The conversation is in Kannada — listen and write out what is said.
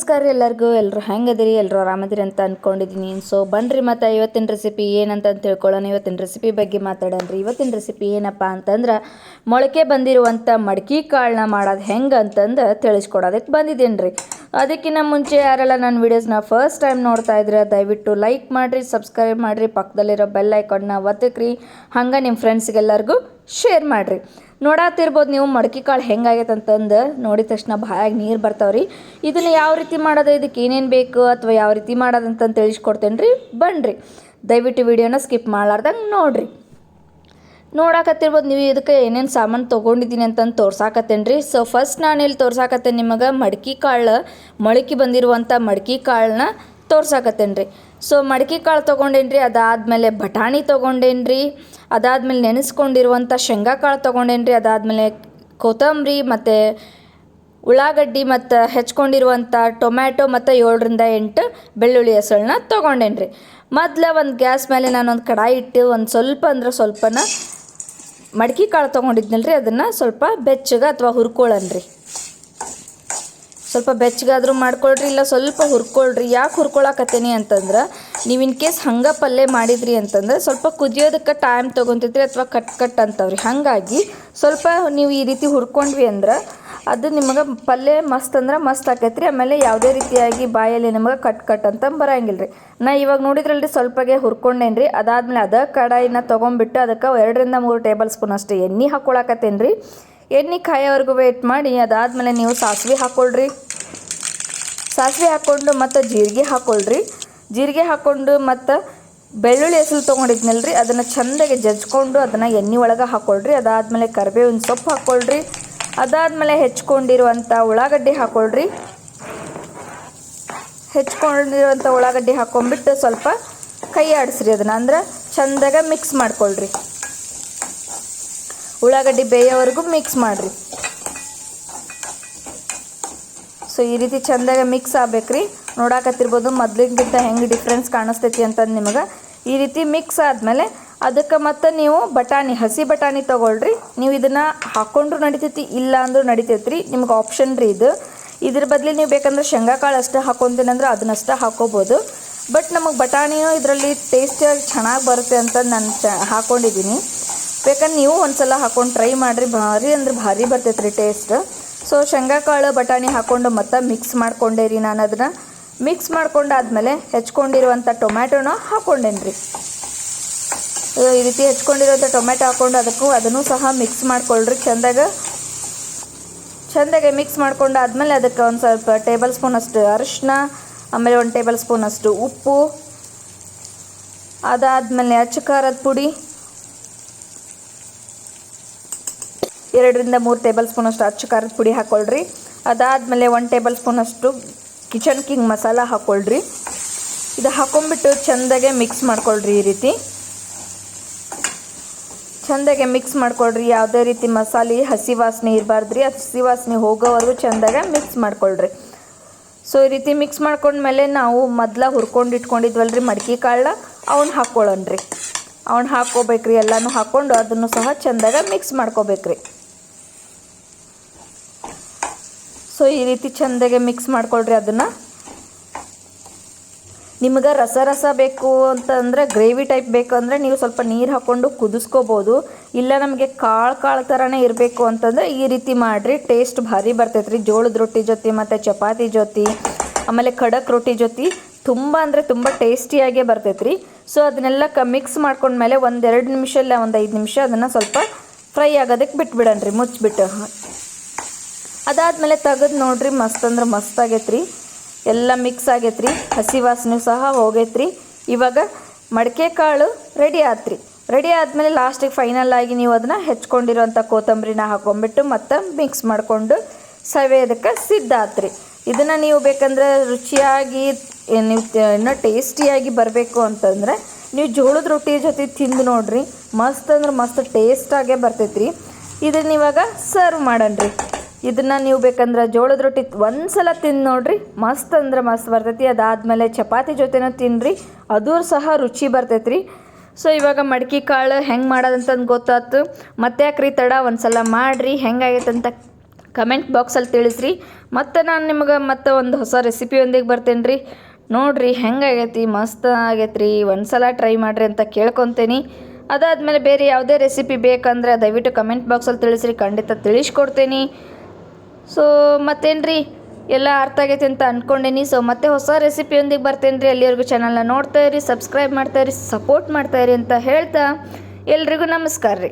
ನಮಸ್ಕಾರ ಎಲ್ಲರಿಗೂ ಎಲ್ಲರೂ ಹೆಂಗದಿರಿ ಎಲ್ಲರೂ ಆರಾಮದಿರಿ ಅಂತ ಅಂದ್ಕೊಂಡಿದ್ದೀನಿ ಸೊ ಬನ್ನಿರಿ ಮತ್ತು ಇವತ್ತಿನ ರೆಸಿಪಿ ಏನಂತ ತಿಳ್ಕೊಳ್ಳೋಣ. ಇವತ್ತಿನ ರೆಸಿಪಿ ಬಗ್ಗೆ ಮಾತಾಡೋಣ ರೀ. ಇವತ್ತಿನ ರೆಸಿಪಿ ಏನಪ್ಪ ಅಂತಂದ್ರೆ, ಮೊಳಕೆ ಬಂದಿರುವಂಥ ಮಡ್ಕಿ ಕಾಳನ್ನ ಮಾಡೋದು ಹೆಂಗೆ ಅಂತಂದು ತಿಳಿಸ್ಕೊಡೋದಕ್ಕೆ ಬಂದಿದ್ದೀನಿ ರೀ. ಅದಕ್ಕಿಂತ ಮುಂಚೆ ಯಾರೆಲ್ಲ ನನ್ನ ವೀಡಿಯೋಸ್ನ ಫಸ್ಟ್ ಟೈಮ್ ನೋಡ್ತಾ ಇದ್ರೆ, ದಯವಿಟ್ಟು ಲೈಕ್ ಮಾಡಿರಿ ಸಬ್ಸ್ಕ್ರೈಬ್ ಮಾಡಿರಿ. ಪಕ್ಕದಲ್ಲಿರೋ ಬೆಲ್ ಐಕಾನ್ನ ಒತ್ತಕ್ರಿ ಹಂಗೆ ನಿಮ್ಮ ಫ್ರೆಂಡ್ಸ್ಗೆಲ್ಲರಿಗೂ ಶೇರ್ ಮಾಡಿರಿ. ನೋಡಾತಿರ್ಬೋದು ನೀವು ಮಡಕಿ ಕಾಳು ಹೆಂಗಾಗೈತೆ ಅಂತಂದು ನೋಡಿದ ತಕ್ಷಣ ಬಾಯಾಗಿ ನೀರು ಬರ್ತಾವ್ರಿ. ಇದನ್ನು ಯಾವ ರೀತಿ ಮಾಡೋದು, ಇದಕ್ಕೆ ಏನೇನು ಬೇಕು ಅಥವಾ ಯಾವ ರೀತಿ ಮಾಡೋದಂತ ತಿಳಿಸ್ಕೊಡ್ತೇನೆ ರೀ ಬನ್ನಿರಿ ದಯವಿಟ್ಟು ವಿಡಿಯೋನ ಸ್ಕಿಪ್ ಮಾಡಲಾರ್ದಂಗೆ ನೋಡಿರಿ. ನೋಡಾಕತ್ತಿರ್ಬೋದು ನೀವು ಇದಕ್ಕೆ ಏನೇನು ಸಾಮಾನು ತೊಗೊಂಡಿದ್ದೀನಿ ಅಂತಂದು ತೋರ್ಸಾಕತ್ತೇನೆ ರೀ ಸೊ ಫಸ್ಟ್ ನಾನು ಇಲ್ಲಿ ತೋರ್ಸಾಕತ್ತೇನೆ ನಿಮಗೆ ಮಡ್ಕಿ ಕಾಳು ಮೊಳಕೆ ಬಂದಿರುವಂಥ ಮಡ್ಕಿ ಕಾಳನ್ನ ತೋರ್ಸಾಕತ್ತೇನೆ ರೀ ಸೊ ಮಡಿಕೆ ಕಾಳು ತೊಗೊಂಡೇನ್ರಿ, ಅದಾದಮೇಲೆ ಬಟಾಣಿ ತೊಗೊಂಡೇನ್ರಿ, ಅದಾದಮೇಲೆ ನೆನೆಸ್ಕೊಂಡಿರುವಂಥ ಶೇಂಗಾ ಕಾಳು ತೊಗೊಂಡೇನ್ರಿ, ಅದಾದಮೇಲೆ ಕೊತ್ತಂಬರಿ ಮತ್ತು ಉಳ್ಳಾಗಡ್ಡಿ ಮತ್ತು ಹೆಚ್ಕೊಂಡಿರುವಂಥ ಟೊಮ್ಯಾಟೊ ಮತ್ತು ಏಳರಿಂದ ಎಂಟು ಬೆಳ್ಳುಳ್ಳಿ ಹೆಸಳನ್ನ ತೊಗೊಂಡೇನ್ರಿ. ಮೊದಲ ಒಂದು ಗ್ಯಾಸ್ ಮೇಲೆ ನಾನೊಂದು ಕಡಾಯಿ ಇಟ್ಟು ಒಂದು ಸ್ವಲ್ಪ ಅಂದ್ರೆ ಸ್ವಲ್ಪನ ಮಡ್ಕಿ ಕಾಳು ತೊಗೊಂಡಿದ್ನಲ್ರಿ, ಅದನ್ನು ಸ್ವಲ್ಪ ಬೆಚ್ಚಗೆ ಅಥವಾ ಹುರ್ಕೊಳ್ಳನ್ರಿ ಸ್ವಲ್ಪ ಬೆಚ್ಚಗಾದ್ರೂ ಮಾಡ್ಕೊಳ್ರಿ, ಇಲ್ಲ ಸ್ವಲ್ಪ ಹುರ್ಕೊಳ್ರಿ. ಯಾಕೆ ಹುರ್ಕೊಳಕತ್ತೀನಿ ಅಂತಂದ್ರೆ, ನೀವು ಇನ್ ಕೇಸ್ ಹಂಗೆ ಪಲ್ಯ ಮಾಡಿದ್ರಿ ಅಂತಂದ್ರೆ, ಸ್ವಲ್ಪ ಕುದಿಯೋದಕ್ಕೆ ಟೈಮ್ ತೊಗೊತೈತ್ರಿ ಅಥವಾ ಕಟ್ ಕಟ್ ಅಂತವ್ರಿ. ಹಾಗಾಗಿ ಸ್ವಲ್ಪ ನೀವು ಈ ರೀತಿ ಹುರ್ಕೊಂಡ್ವಿ ಅಂದ್ರೆ, ಅದು ನಿಮಗೆ ಪಲ್ಯ ಮಸ್ತ್ ಅಂದ್ರೆ ಮಸ್ತ್ ಆಕೈತ್ರಿ. ಆಮೇಲೆ ಯಾವುದೇ ರೀತಿಯಾಗಿ ಬಾಯಲ್ಲಿ ನಿಮಗೆ ಕಟ್ ಕಟ್ ಅಂತ ಬರಂಗಿಲ್ಲ ರೀ ನಾ ಇವಾಗ ನೋಡಿದ್ರಲ್ರಿ ಸ್ವಲ್ಪಗೆ ಹುರ್ಕೊಂಡೇನ್ರಿ. ಅದಾದ್ಮೇಲೆ ಅದ ಕಡಾಯಿನ ತೊಗೊಂಬಿಟ್ಟು ಅದಕ್ಕೆ ಎರಡರಿಂದ ಮೂರು ಟೇಬಲ್ ಸ್ಪೂನ್ ಅಷ್ಟು ಎಣ್ಣೆ ಹಾಕ್ಕೊಳಕತ್ತೇನೆ ರೀ ಎಣ್ಣೆ ಕಾಯೋವರೆಗೂ ವೇಟ್ ಮಾಡಿ, ಅದಾದಮೇಲೆ ನೀವು ಸಾಸಿವೆ ಹಾಕ್ಕೊಳ್ರಿ ಸಾಸಿವೆ ಹಾಕ್ಕೊಂಡು ಮತ್ತು ಜೀರಿಗೆ ಹಾಕ್ಕೊಳ್ರಿ ಜೀರಿಗೆ ಹಾಕ್ಕೊಂಡು ಮತ್ತು ಬೆಳ್ಳುಳ್ಳಿ ಹೆಸರು ತೊಗೊಂಡಿದ್ನಲ್ಲ ರೀ ಅದನ್ನು ಚೆಂದಾಗಿ ಜಜ್ಕೊಂಡು ಅದನ್ನು ಎಣ್ಣೆ ಒಳಗೆ ಹಾಕ್ಕೊಳ್ರಿ ಅದಾದಮೇಲೆ ಕರಿಬೇವಿನ ಸೊಪ್ಪು ಹಾಕ್ಕೊಳ್ರಿ ಅದಾದಮೇಲೆ ಹೆಚ್ಕೊಂಡಿರುವಂಥ ಉಳ್ಳಾಗಡ್ಡಿ ಹಾಕ್ಕೊಳ್ರಿ ಹೆಚ್ಕೊಂಡಿರುವಂಥ ಉಳ್ಳಾಗಡ್ಡಿ ಹಾಕ್ಕೊಂಡ್ಬಿಟ್ಟು ಸ್ವಲ್ಪ ಕೈ ಆಡಿಸ್ರಿ ಅದನ್ನು, ಅಂದ್ರೆ ಚೆಂದಾಗ ಮಿಕ್ಸ್ ಮಾಡ್ಕೊಳ್ರಿ. ಉಳ್ಳಾಗಡ್ಡಿ ಬೇಯೋವರೆಗೂ ಮಿಕ್ಸ್ ಮಾಡಿರಿ. ಸೊ ಈ ರೀತಿ ಚೆಂದಾಗಿ ಮಿಕ್ಸ್ ಆಗ್ಬೇಕ್ರಿ. ನೋಡಾಕತ್ತಿರ್ಬೋದು ಮೊದ್ಲಿಗಿಂತ ಹೆಂಗೆ ಡಿಫ್ರೆನ್ಸ್ ಕಾಣಿಸ್ತೈತಿ ಅಂತಂದು ನಿಮಗೆ. ಈ ರೀತಿ ಮಿಕ್ಸ್ ಆದಮೇಲೆ ಅದಕ್ಕೆ ಮತ್ತೆ ನೀವು ಬಟಾಣಿ, ಹಸಿ ಬಟಾಣಿ ತೊಗೊಳ್ರಿ. ನೀವು ಇದನ್ನು ಹಾಕ್ಕೊಂಡ್ರು ನಡಿತೈತಿ, ಇಲ್ಲ ಅಂದ್ರೂ ನಡಿತೈತಿ ನಿಮ್ಗೆ ಆಪ್ಷನ್ ರೀ ಇದು. ಇದ್ರ ಬದಲಿ ನೀವು ಬೇಕಂದ್ರೆ ಶೇಂಗಾ ಕಾಳು ಅಷ್ಟೇ ಹಾಕ್ಕೊಂತೀನಂದ್ರೆ ಅದನ್ನಷ್ಟೇ ಹಾಕೋಬೋದು. ಬಟ್ ನಮಗೆ ಬಟಾಣಿಯೂ ಇದರಲ್ಲಿ ಟೇಸ್ಟಿಯಾಗಿ ಚೆನ್ನಾಗಿ ಬರುತ್ತೆ ಅಂತ ನಾನು ಚ ಹಾಕ್ಕೊಂಡಿದ್ದೀನಿ ಬೇಕಂದ್ರೆ ನೀವು ಒಂದ್ಸಲ ಹಾಕೊಂಡು ಟ್ರೈ ಮಾಡಿರಿ. ಭಾರಿ ಅಂದ್ರೆ ಭಾರಿ ಬರ್ತೈತೆ ಟೇಸ್ಟ್ ಸೊ ಶೇಂಗಾ ಕಾಳು ಬಟಾಣಿ ಹಾಕ್ಕೊಂಡು ಮತ್ತೆ ಮಿಕ್ಸ್ ಮಾಡ್ಕೊಂಡೆ ರೀ ನಾನು ಅದನ್ನು ಮಿಕ್ಸ್ ಮಾಡ್ಕೊಂಡಾದ್ಮೇಲೆ ಹೆಚ್ಕೊಂಡಿರುವಂಥ ಟೊಮ್ಯಾಟೊನ ಹಾಕ್ಕೊಂಡೇನಿ ರೀ ಈ ರೀತಿ ಹೆಚ್ಕೊಂಡಿರುವಂಥ ಟೊಮ್ಯಾಟೊ ಹಾಕ್ಕೊಂಡು ಅದಕ್ಕೂ ಅದನ್ನು ಸಹ ಮಿಕ್ಸ್ ಮಾಡ್ಕೊಳ್ರಿ ಚಂದಾಗ. ಚೆಂದಾಗೆ ಮಿಕ್ಸ್ ಮಾಡ್ಕೊಂಡಾದ್ಮೇಲೆ ಅದಕ್ಕೆ ಒಂದು ಸ್ವಲ್ಪ ಟೇಬಲ್ ಸ್ಪೂನ್ ಅಷ್ಟು ಅರಿಶಿನ ಆಮೇಲೆ ಒಂದು ಟೇಬಲ್ ಸ್ಪೂನ್ ಅಷ್ಟು ಉಪ್ಪು. ಅದಾದಮೇಲೆ ಅಚ್ಚ ಖಾರದ ಪುಡಿ. ಎರಡರಿಂದ ಮೂರು ಟೇಬಲ್ ಸ್ಪೂನಷ್ಟು ಅಚ್ಚು ಖಾರದ ಪುಡಿ ಹಾಕ್ಕೊಳ್ರಿ ಅದಾದಮೇಲೆ ಒಂದು ಟೇಬಲ್ ಸ್ಪೂನಷ್ಟು ಕಿಚನ್ ಕಿಂಗ್ ಮಸಾಲ ಹಾಕ್ಕೊಳ್ರಿ ಇದು ಹಾಕೊಂಡ್ಬಿಟ್ಟು ಚೆಂದಾಗೆ ಮಿಕ್ಸ್ ಮಾಡ್ಕೊಳ್ರಿ ಈ ರೀತಿ. ಚೆಂದಾಗೆ ಮಿಕ್ಸ್ ಮಾಡ್ಕೊಳ್ರಿ. ಯಾವುದೇ ರೀತಿ ಮಸಾಲೆ, ಹಸಿ ವಾಸನೆ ಇರಬಾರ್ದ್ರಿ. ಹಸಿ ವಾಸನೆ ಹೋಗೋವರೆಗೂ ಚೆಂದಾಗೆ ಮಿಕ್ಸ್ ಮಾಡ್ಕೊಳ್ರಿ. ಸೊ ಈ ರೀತಿ ಮಿಕ್ಸ್ ಮಾಡ್ಕೊಂಡ್ಮೇಲೆ ನಾವು ಮೊದಲ ಹುರ್ಕೊಂಡು ಇಟ್ಕೊಂಡಿದ್ವಲ್ರಿ ಮಡ್ಕಿ ಕಾಳನ್ನ ಅವ್ನ ಹಾಕ್ಕೊಳ್ಳೋಣ್ರಿ ಅವ್ನ ಹಾಕ್ಕೋಬೇಕ್ರಿ, ಎಲ್ಲನೂ ಹಾಕ್ಕೊಂಡು ಅದನ್ನು ಸಹ ಚೆಂದಾಗ ಮಿಕ್ಸ್ ಮಾಡ್ಕೋಬೇಕ್ರಿ. ಸೊ ಈ ರೀತಿ ಚೆಂದಾಗೆ ಮಿಕ್ಸ್ ಮಾಡ್ಕೊಳ್ರಿ ಅದನ್ನು. ನಿಮ್ಗೆ ರಸ ರಸ ಬೇಕು ಅಂತಂದರೆ ಗ್ರೇವಿ ಟೈಪ್ ಬೇಕು ಅಂದರೆ ನೀವು ಸ್ವಲ್ಪ ನೀರು ಹಾಕ್ಕೊಂಡು ಕುದಿಸ್ಕೋಬೋದು. ಇಲ್ಲ ನಮಗೆ ಕಾಳು ಕಾಳು ಥರನೇ ಇರಬೇಕು ಅಂತಂದರೆ ಈ ರೀತಿ ಮಾಡಿರಿ. ಟೇಸ್ಟ್ ಭಾರಿ ಬರ್ತೈತೆ ರೀ ಜೋಳದ ರೊಟ್ಟಿ ಜೊತೆ ಮತ್ತು ಚಪಾತಿ ಜೊತೆ, ಆಮೇಲೆ ಖಡಕ್ ರೊಟ್ಟಿ ಜೊತೆ ತುಂಬ ಅಂದರೆ ತುಂಬ ಟೇಸ್ಟಿಯಾಗೇ ಬರ್ತೈತೆ ರೀ ಸೊ ಅದನ್ನೆಲ್ಲ ಕ ಮಿಕ್ಸ್ ಮಾಡ್ಕೊಂಡ್ಮೇಲೆ ಒಂದೆರಡು ನಿಮಿಷ ಇಲ್ಲ ಒಂದು ಐದು ನಿಮಿಷ ಅದನ್ನು ಸ್ವಲ್ಪ ಫ್ರೈ ಆಗೋದಕ್ಕೆ ಬಿಟ್ಬಿಡಣ್ರಿ ಮುಚ್ಚಿಬಿಟ್ಟು ಅದಾದಮೇಲೆ ತೆಗೆದು ನೋಡ್ರಿ, ಮಸ್ತ್ ಅಂದ್ರೆ ಮಸ್ತ್ ಆಗೈತ್ರಿ. ಎಲ್ಲ ಮಿಕ್ಸ್ ಆಗೈತ್ರಿ. ಹಸಿ ವಾಸನೆ ಸಹ ಹೋಗೈತ್ರಿ. ಇವಾಗ ಮಡಿಕೆ ಕಾಳು ರೆಡಿ ಆತ್ರಿ. ರೆಡಿ ಆದಮೇಲೆ ಲಾಸ್ಟಿಗೆ ಫೈನಲ್ ಆಗಿ ನೀವು ಅದನ್ನು ಹೆಚ್ಕೊಂಡಿರೋಂಥ ಕೊತ್ತಂಬರಿನ ಹಾಕೊಂಡ್ಬಿಟ್ಟು ಮತ್ತೆ ಮಿಕ್ಸ್ ಮಾಡಿಕೊಂಡು ಸವೇದಕ್ಕೆ ಸಿದ್ಧ ಆತ್ರಿ. ಇದನ್ನು ನೀವು ಬೇಕಂದ್ರೆ ರುಚಿಯಾಗಿ, ನೀವು ಇನ್ನೂ ಟೇಸ್ಟಿಯಾಗಿ ಬರಬೇಕು ಅಂತಂದರೆ ನೀವು ಜೋಳದ ರೊಟ್ಟಿ ಜೊತೆ ತಿಂದು ನೋಡ್ರಿ. ಮಸ್ತ್ ಅಂದ್ರೆ ಮಸ್ತ್ ಟೇಸ್ಟಾಗೇ ಬರ್ತೈತ್ರಿ. ಇದನ್ನ ಇವಾಗ ಸರ್ವ್ ಮಾಡಣ್ರಿ. ಇದನ್ನು ನೀವು ಬೇಕಂದ್ರೆ ಜೋಳದ ರೊಟ್ಟಿ ಒಂದು ಸಲ ತಿಂದು ನೋಡ್ರಿ, ಮಸ್ತ್ ಅಂದ್ರೆ ಮಸ್ತ್ ಬರ್ತೈತಿ. ಅದಾದಮೇಲೆ ಚಪಾತಿ ಜೊತೆನೂ ತಿನ್ನಿರಿ ಅದೂ ಸಹ ರುಚಿ ಬರ್ತೈತೆ ರೀ ಸೊ ಇವಾಗ ಮಡ್ಕಿ ಕಾಳು ಹೆಂಗೆ ಮಾಡೋದಂತಂದು ಗೊತ್ತಾಯ್ತು ಮತ್ತೆ ಯಾಕ್ರಿ ತಡ? ಒಂದು ಸಲ ಮಾಡಿರಿ ಹೆಂಗಾಗೈತಂತ ಕಮೆಂಟ್ ಬಾಕ್ಸಲ್ಲಿ ತಿಳಿಸ್ರಿ. ಮತ್ತು ನಾನು ನಿಮ್ಗೆ ಮತ್ತೆ ಒಂದು ಹೊಸ ರೆಸಿಪಿಯೊಂದಿಗೆ ಬರ್ತೇನೆ ರೀ ನೋಡಿರಿ ಹೆಂಗಾಗೈತಿ ಮಸ್ತ್ ಆಗೈತೆ ರೀ ಟ್ರೈ ಮಾಡಿರಿ ಅಂತ ಕೇಳ್ಕೊತೀನಿ. ಅದಾದಮೇಲೆ ಬೇರೆ ಯಾವುದೇ ರೆಸಿಪಿ ಬೇಕಂದ್ರೆ ದಯವಿಟ್ಟು ಕಮೆಂಟ್ ಬಾಕ್ಸಲ್ಲಿ ತಿಳಿಸ್ರಿ. ಖಂಡಿತ ತಿಳಿಸ್ಕೊಡ್ತೀನಿ. ಸೊ ಮತ್ತೇನು ಎಲ್ಲ ಅರ್ಥ ಆಗೈತೆ ಅಂತ ಅಂದ್ಕೊಂಡೇನಿ ಸೊ ಮತ್ತೆ ಹೊಸ ರೆಸಿಪಿಯೊಂದಿಗೆ ಬರ್ತೇನೆ ರೀ ಅಲ್ಲಿವರೆಗೂ ಚಾನಲ್ನ ನೋಡ್ತಾ ಇರಿ ಸಬ್ಸ್ಕ್ರೈಬ್ ಮಾಡ್ತಾ ಇರಿ ಸಪೋರ್ಟ್ ಮಾಡ್ತಾ ಇರಿ ಅಂತ ಹೇಳ್ತಾ ಎಲ್ರಿಗೂ ನಮಸ್ಕಾರ ರೀ.